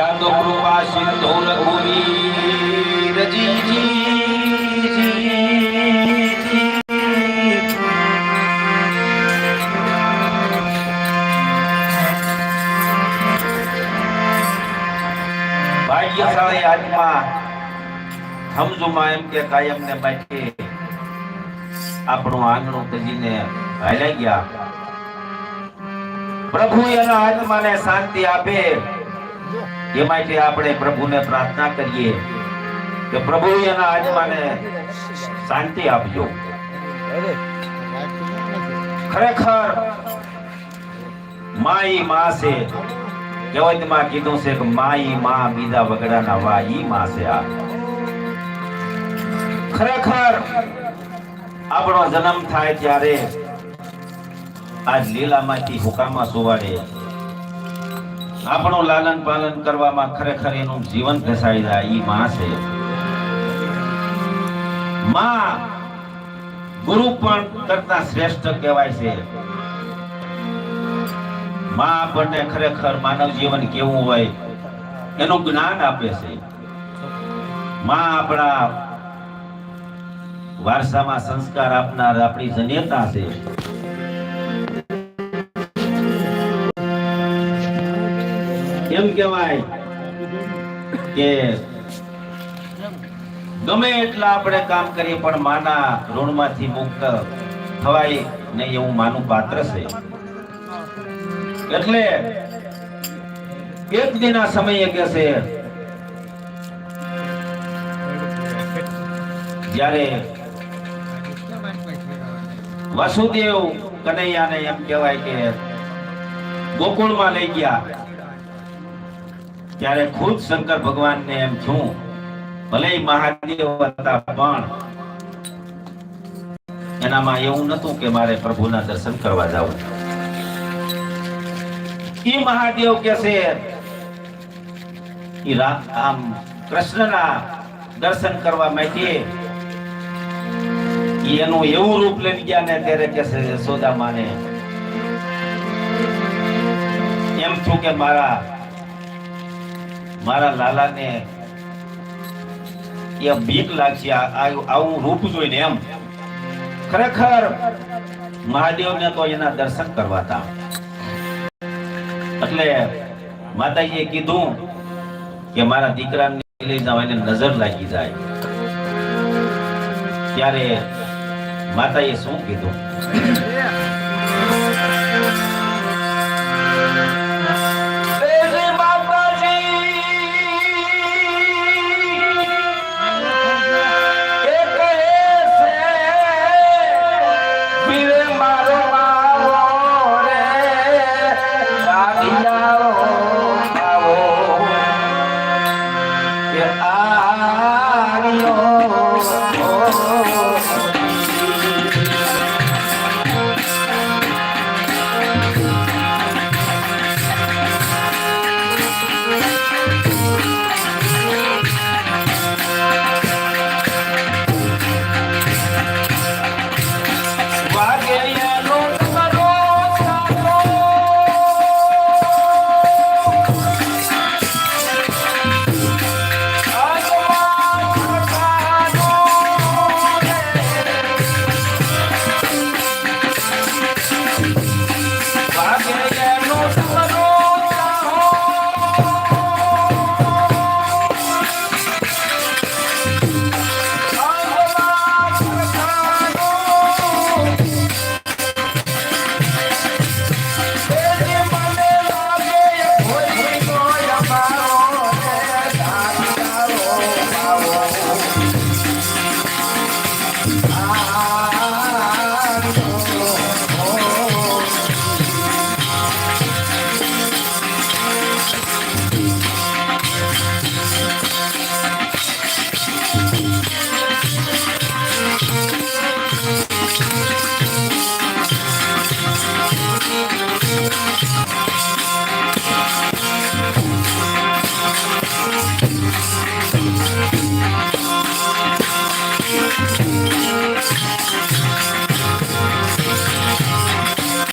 યા તો કૃપા સિંધુ રઘુવીરજીજી એમ કે કાયમ ને બાકી આપણું આંગણું તજીને હાલ્યા ગયા. પ્રભુ એના આત્માને શાંતિ આપે. એ માટે આપણે પ્રભુને પ્રાર્થના કરીએ કે પ્રભુ એના આત્માને શાંતિ આપજો. ખરેખર માઈ માં છે. કહેવતમાં કીધું છે કે માઈ માં બીજા વગડાના વા ઈ માં છે આ. ખરેખર આપણો જન્મ થાય ત્યારે આજ લીલામાંથી હુકામાં સુવાડે આપણું લાલન પાલન કરવામાં ખરેખર એનું જીવન ઘસાઈ જાય એ માં છે. માં, ગુરુ પણ કરતા શ્રેષ્ઠ કહેવાય છે. માં આપણને ખરેખર માનવ જીવન કેવું હોય, એનું જ્ઞાન આપે છે. માં આપણા વારસામાં સંસ્કાર આપનાર આપણી જનેતા છે. એમ કહેવાય કે ગમે એટલા આપણે કામ કરીએ પણ માના ઋણમાંથી મુક્ત થવાય નહીં એવું માનું પાત્ર છે. એટલે એક દિના સમયે કે છે, જ્યારે વાસુદેવ કનૈયાને એમ કહેવાય કે ગોકુળમાં લઈ ગયા ત્યારે ખુદ શંકર ભગવાનને એમ છું ભલે મહાદેવ હતા, પણ એનામાં એવું નતું કે મારે પ્રભુના દર્શન કરવા જવું. એ મહાદેવ કે છે એ આમ કૃષ્ણના દર્શન કરવા માટે એનું એવું રૂપ લઈ ગયા ને ત્યારે કે છે માને એમ છું કે મારા મારા લાલાને એ બીક લાગશે આવું રૂપ જોઈને એમ. ખરેખર મહાદેવને તો એના દર્શન કરવા હતા. એટલે માતાજીએ કીધું કે મારા દીકરાને લઈ જાવ એને નજર લાગી જાય. ત્યારે માતાએ શું કીધું?